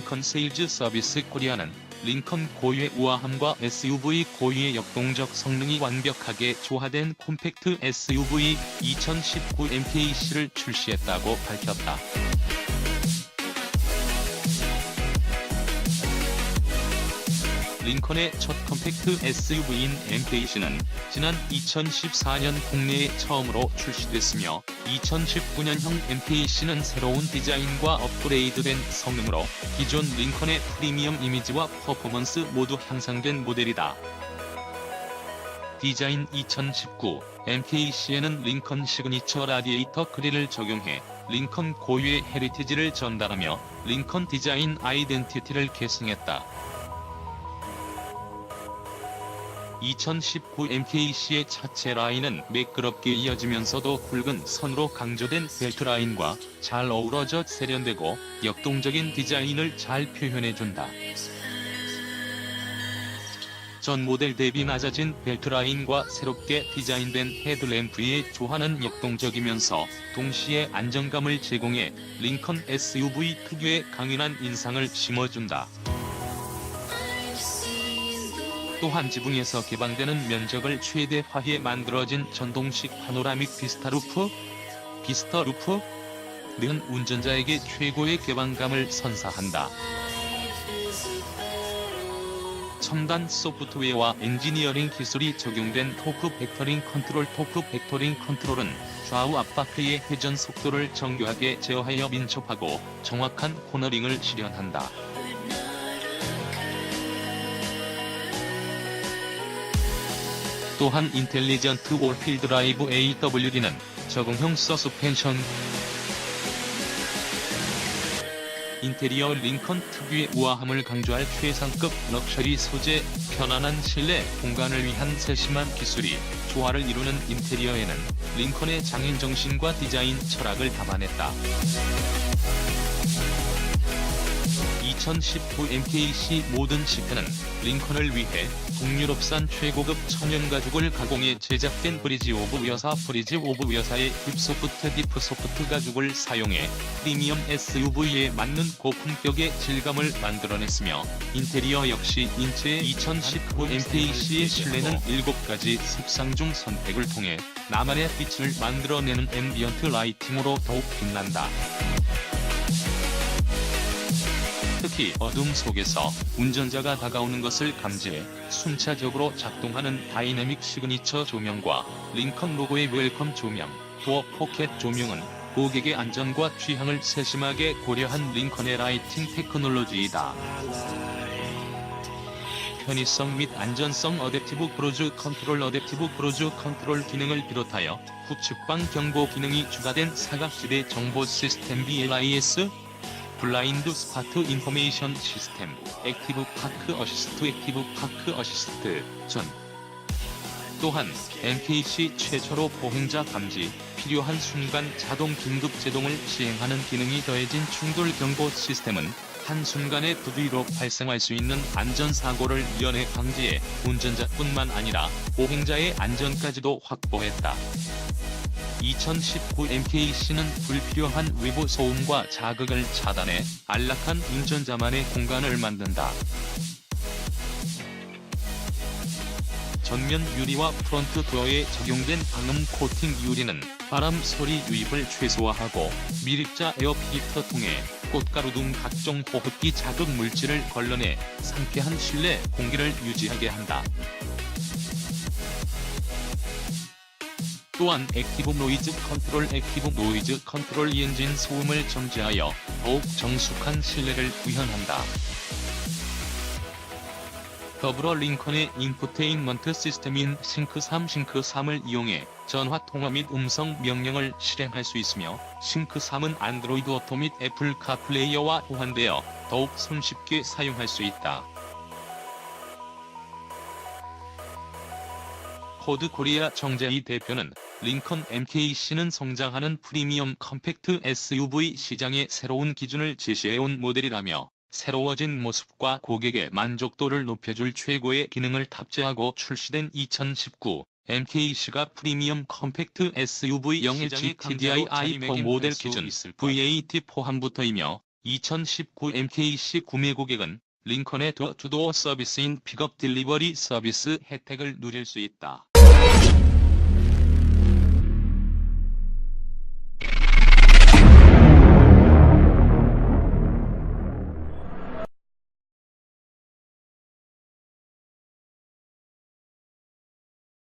링컨 세일즈 서비스 코리아는 링컨 고유의 우아함과 SUV 고유의 역동적 성능이 완벽하게 조화된 콤팩트 SUV 2019 MKC를 출시했다고 밝혔다. 링컨의 첫 컴팩트 SUV인 MKC는 지난 2014년 국내에 처음으로 출시됐으며 2019년형 MKC는 새로운 디자인과 업그레이드된 성능으로 기존 링컨의 프리미엄 이미지와 퍼포먼스 모두 향상된 모델이다. 디자인 2019 MKC에는 링컨 시그니처 라디에이터 그릴을 적용해 링컨 고유의 헤리티지를 전달하며 링컨 디자인 아이덴티티를 계승했다. 2019 MKC의 차체 라인은 매끄럽게 이어지면서도 굵은 선으로 강조된 벨트 라인과 잘 어우러져 세련되고 역동적인 디자인을 잘 표현해준다. 전 모델 대비 낮아진 벨트 라인과 새롭게 디자인된 헤드램프의 조화는 역동적이면서 동시에 안정감을 제공해 링컨 SUV 특유의 강인한 인상을 심어준다. 또한 지붕에서 개방되는 면적을 최대화해 만들어진 전동식 파노라믹 비스타 루프, 비스터 루프 는 운전자에게 최고의 개방감을 선사한다. 첨단 소프트웨어와 엔지니어링 기술이 적용된 토크 벡터링 컨트롤 토크 벡터링 컨트롤은 좌우 앞바퀴의 회전 속도를 정교하게 제어하여 민첩하고 정확한 코너링을 실현한다. 또한 인텔리전트 올필 드라이브 AWD는 적응형 서스펜션 인테리어 링컨 특유의 우아함을 강조할 최상급 럭셔리 소재, 편안한 실내 공간을 위한 세심한 기술이 조화를 이루는 인테리어에는 링컨의 장인 정신과 디자인 철학을 담아냈다. 2019 MKC 모든 시트는 링컨을 위해 북유럽산 최고급 천연 가죽을 가공해 제작된 브리지 오브 여사 브리지 오브 여사의 딥소프트 디프소프트 가죽을 사용해 프리미엄 SUV에 맞는 고품격의 질감을 만들어냈으며 인테리어 역시 인체의 2019 MKC의 실내는 7가지 색상 중 선택을 통해 나만의 빛을 만들어내는 앰비언트 라이팅으로 더욱 빛난다. 특히 어둠 속에서 운전자가 다가오는 것을 감지해 순차적으로 작동하는 다이내믹 시그니처 조명과 링컨 로고의 웰컴 조명, 도어 포켓 조명은 고객의 안전과 취향을 세심하게 고려한 링컨의 라이팅 테크놀로지이다. 편의성 및 안전성 어댑티브 크루즈 컨트롤 어댑티브 크루즈 컨트롤 기능을 비롯하여 후측방 경보 기능이 추가된 사각지대 정보 시스템 BLIS 블라인드 스파트 인포메이션 시스템, 액티브 파크 어시스트 액티브 파크 어시스트, 전. 또한 MKC 최초로 보행자 감지, 필요한 순간 자동 긴급 제동을 시행하는 기능이 더해진 충돌 경보 시스템은 한순간에 부두리로 발생할 수 있는 안전사고를 연해 방지해 운전자뿐만 아니라 보행자의 안전까지도 확보했다. 2019 MKC는 불필요한 외부 소음과 자극을 차단해 안락한 운전자만의 공간을 만든다. 전면 유리와 프론트 도어에 적용된 방음 코팅 유리는 바람 소리 유입을 최소화하고 미립자 에어 필터 통해 꽃가루 등 각종 호흡기 자극 물질을 걸러내 상쾌한 실내 공기를 유지하게 한다. 또한 액티브 노이즈 컨트롤 액티브 노이즈 컨트롤 엔진 소음을 정지하여 더욱 정숙한 실내를 구현한다. 더불어 링컨의 인포테인먼트 시스템인 싱크 3 싱크 3을 이용해 전화 통화 및 음성 명령을 실행할 수 있으며 싱크 3은 안드로이드 오토 및 애플 카플레이어와 호환되어 더욱 손쉽게 사용할 수 있다. 코드 코리아 정재희 대표는 링컨 MKC는 성장하는 프리미엄 컴팩트 SUV 시장의 새로운 기준을 제시해온 모델이라며 새로워진 모습과 고객의 만족도를 높여줄 최고의 기능을 탑재하고 출시된 2019 MKC가 프리미엄 컴팩트 SUV 영의 GTDI i4 모델 기준 VAT 포함부터이며 2019 MKC 구매 고객은 링컨의 도어투도어 서비스인 픽업 딜리버리 서비스 혜택을 누릴 수 있다.